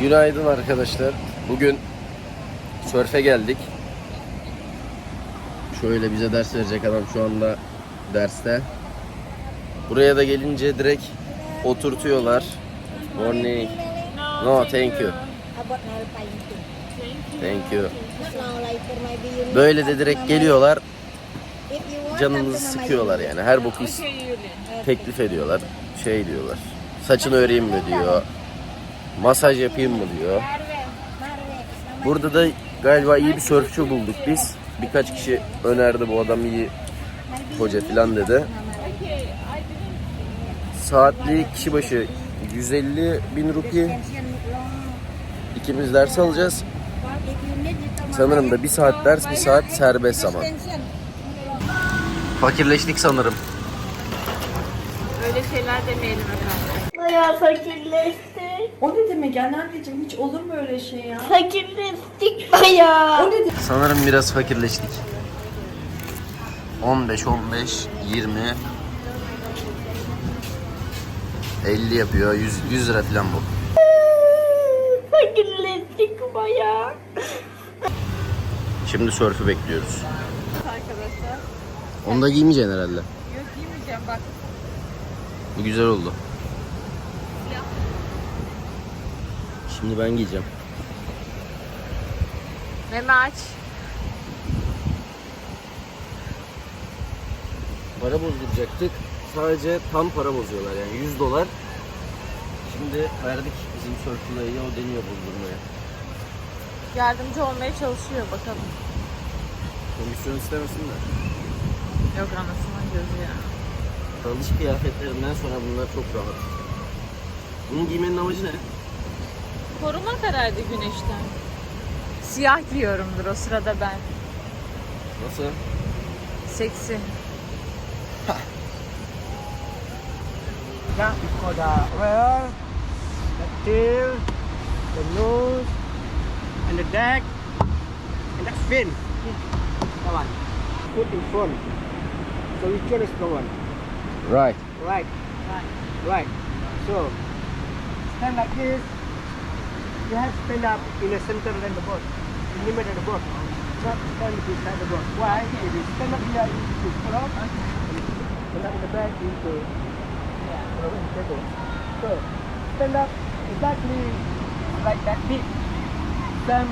Günaydın arkadaşlar. Bugün sörfe geldik. Şöyle bize ders verecek adam şu anda derste. Buraya da gelince direkt oturtuyorlar. Morning. No, thank you. Thank you. Böyle de direkt geliyorlar. Mama sıkıyorlar yani. Her boku teklif ediyorlar. Şey diyorlar. Saçını öreyim mi diyor. Masaj yapayım mı diyor. Burada da galiba iyi bir sörfçü bulduk biz. Birkaç kişi önerdi bu adam iyi hoca falan dedi. Saatli kişi başı 150 bin rupi. İkimiz ders alacağız. Sanırım da bir saat ders, bir saat serbest zaman. Fakirleştik sanırım. Öyle şeyler demeyelim efendim. Bayağı fakirleştik. O ne demek yani anneciğim hiç olur mu öyle şey ya? Fakirleştik bayağı. O ne demek? Sanırım biraz fakirleştik. 15, 15, 20 50 yapıyor. 100, 100 lira falan bu. Fakirleştik bayağı. Şimdi sörfü bekliyoruz. Arkadaşlar. Onu da giymeyeceksin herhalde. Yok giymeyeceğim bak. Bu güzel oldu. Şimdi ben giyeceğim. Meme aç. Para bozduracaktık. Sadece tam para bozuyorlar yani 100 dolar. Şimdi verdik bizim sörfülayı o deniyor bozdurmaya. Yardımcı olmaya çalışıyor bakalım. Komisyon istemesin de. Yok anasının gözü ya. Dalış kıyafetlerinden sonra bunlar çok rahat. Bunun giymenin amacı ne? Korumak herhalde güneşten. Siyah giyiyorumdur o sırada ben. Nasıl? Seksi. Yeah, for the rear, the tail, the nose, and the neck, and the fin. That one. Put in front. So which one is the one? Right. Right. Right. Right. So stand like this. You have to stand up in the center of the boat, in the middle of the boat. Not stand beside the boat. Why? If you stand up here, you pull up. and Stand up the back into yeah. table. So stand up exactly like that deep. Same,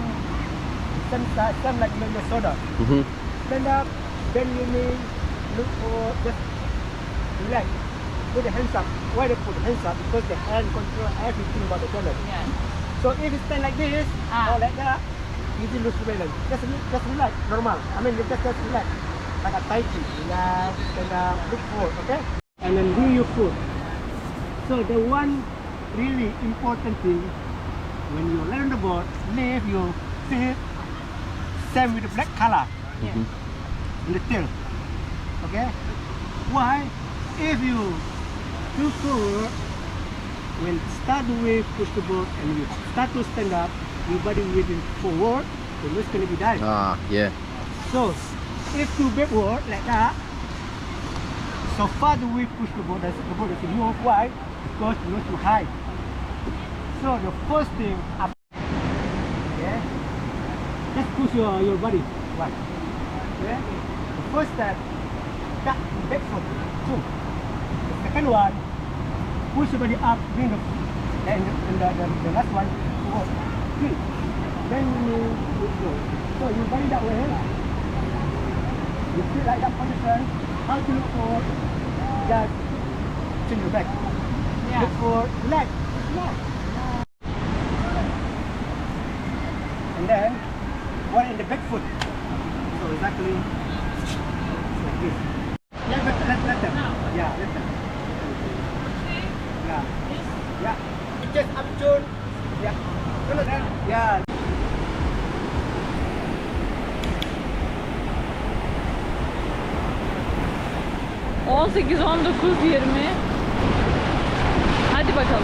same size, same like Minnesota. Hı hı. Stand up, bend your knee, look for just relax. Put the hands up. Why they put the hands up? Because the hand control everything about the balance. Yeah. So if you stand like this Ah. or like that, uh, easy lose balance. Just just relax, normal. I mean just just relax. Like a tai chi. Relax, stand up, uh, look forward, okay? And then do your foot. So the one really important thing when you on the board, leave your feet same with the black color Yeah. Mm-hmm. in the tail. Okay? Why? If you do forward, when start the wave, push the boat, and you start to stand up, your body will be forward, the wind's gonna be down. Ah, yeah. So, if you backward like that, so far the wave push the boat, that's the boat is move wide because you're too high. So the first thing up, okay, just push your, your body wide. Okay? The first step, cut back foot, two. The second one, push your body up, bring the, and the, and the, the, the last one, three. Then you, go. So you body that way, you feel like that position, how to look forward, that turn your back. Yeah. Look forward, relax, relax. And then, one in the back foot. So exactly like this. 18, 19, 20. Hadi bakalım.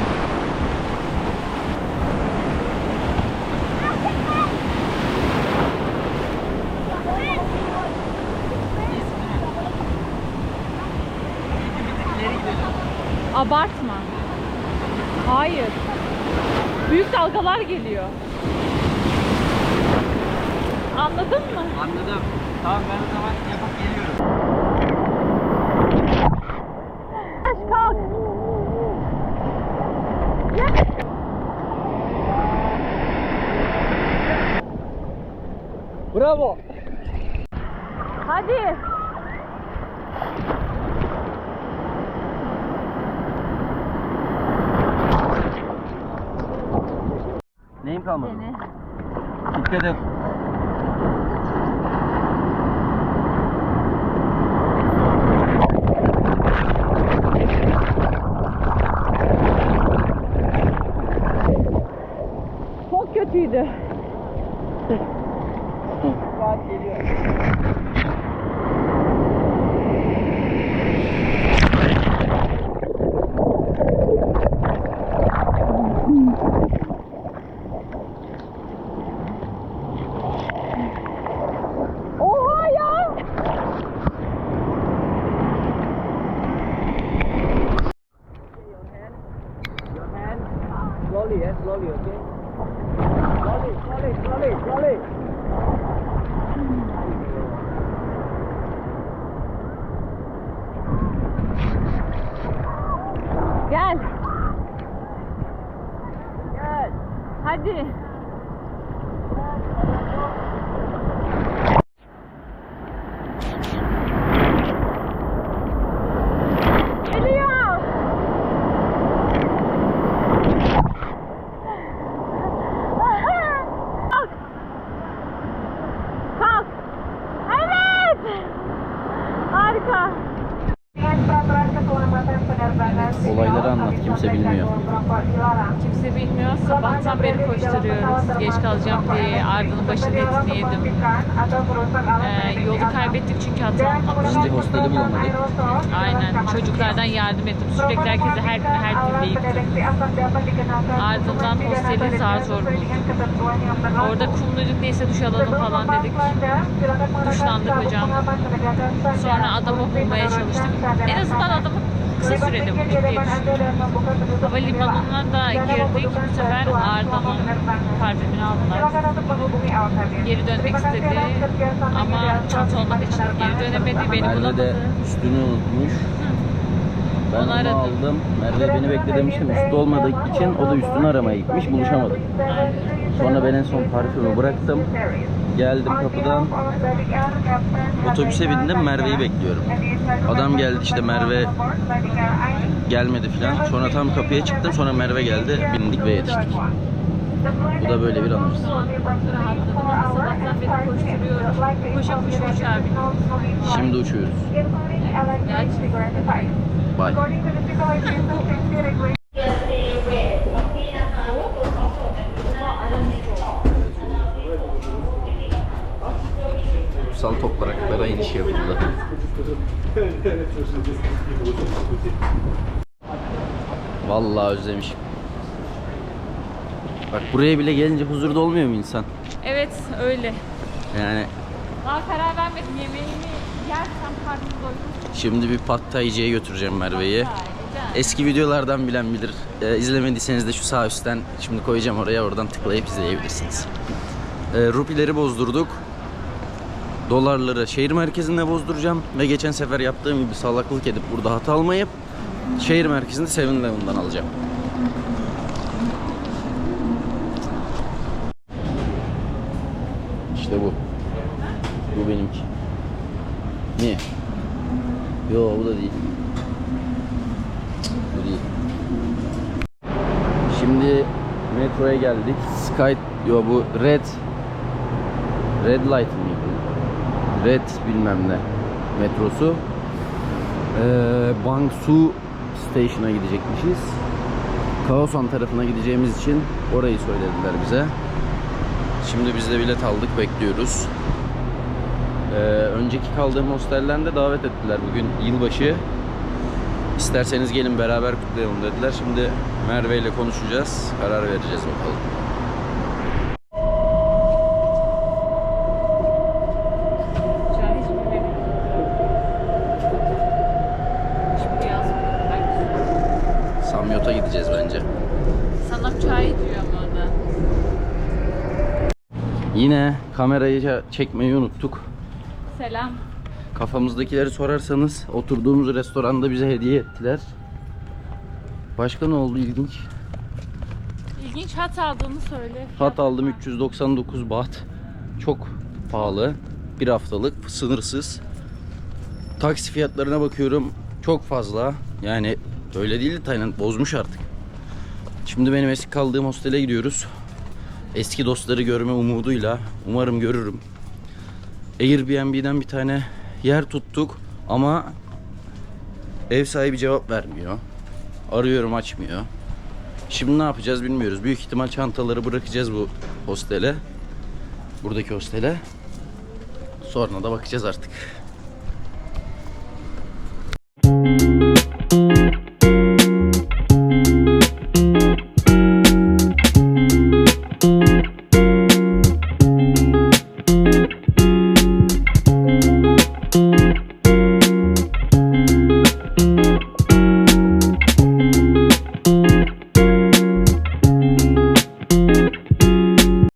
Abartma. Hayır. Büyük dalgalar geliyor. Anladın mı? Anladım. Tamam ben o zaman yapıp geliyorum. Bravo. Hadi. Neyim kalmadı? Seni. Dikkat et. Hadi. Yedim. Ee, yolu kaybettik çünkü hata almamıştık. Şimdi hosteli bulamadık. Aynen. Çocuklardan yardım ettim. Sürekli herkese her gün her gün deyip Ardından hosteli zar zor bulduk. Orada kumluyduk neyse duş alalım falan dedik. Duşlandık hocam. Sonra adamı bulmaya çalıştık. En azından adamı kısa sürede bulduk. Havalimanına da girdik. Bu sefer Arda'nın parfümünü aldılar. Geri dönmek istedi ama çanta olmadığı için geri dönemedi. Beni Merve de bulamadı. üstünü unutmuş. Ben Onu aldım. Merve beni bekle demiştim. Üstü olmadığı için o da üstünü aramaya gitmiş. Buluşamadık. Sonra ben en son parfümü bıraktım. Geldim kapıdan. Otobüse bindim. Merve'yi bekliyorum. Adam geldi işte Merve gelmedi filan. Sonra tam kapıya çıktım. Sonra Merve geldi. Bindik ve yetiştik. Bu da böyle bir anımız. Şimdi uçuyoruz. Bye. Kutsal topraklara iniş yapıldı. Vallahi özlemişim. Bak buraya bile gelince huzurda olmuyor mu insan? Evet öyle. Yani Daha karar vermedim. Yemeğimi yersem karnım doyurur. şimdi bir pad thai'ciye götüreceğim Merve'yi. Güzel. Eski videolardan bilen bilir. Ee, izlemediyseniz de şu sağ üstten şimdi koyacağım oraya oradan tıklayıp izleyebilirsiniz. Ee, rupileri bozdurduk. Dolarları şehir merkezinde bozduracağım ve geçen sefer yaptığım gibi salaklık edip burada hata almayıp şehir merkezinde 7-Eleven'dan alacağım. İşte bu. Bu benimki. Niye? Yo bu da değil. Bu değil. Şimdi metroya geldik. Sky yo bu Red Red Light mıydı? Red bilmem ne metrosu. Ee, Bangsu Station'a gidecekmişiz. Kaosan tarafına gideceğimiz için orayı söylediler bize. Şimdi biz de bilet aldık bekliyoruz. Ee, önceki kaldığım hostellerden de davet ettiler bugün yılbaşı. İsterseniz gelin beraber kutlayalım dediler. Şimdi Merve ile konuşacağız. Karar vereceğiz bakalım. Samyot'a gideceğiz bence. Sana uçağı gidiyor ama. Yine kamerayı çekmeyi unuttuk. Selam. Kafamızdakileri sorarsanız oturduğumuz restoranda bize hediye ettiler. Başka ne oldu ilginç? İlginç hat aldığını söyle. Hat aldım 399 baht. Çok pahalı. Bir haftalık sınırsız. Taksi fiyatlarına bakıyorum. Çok fazla. Yani öyle değil de Tayland bozmuş artık. Şimdi benim eski kaldığım hostele gidiyoruz. Eski dostları görme umuduyla. Umarım görürüm. Airbnb'den bir tane yer tuttuk ama ev sahibi cevap vermiyor. Arıyorum açmıyor. Şimdi ne yapacağız bilmiyoruz. Büyük ihtimal çantaları bırakacağız bu hostele. Buradaki hostele. Sonra da bakacağız artık.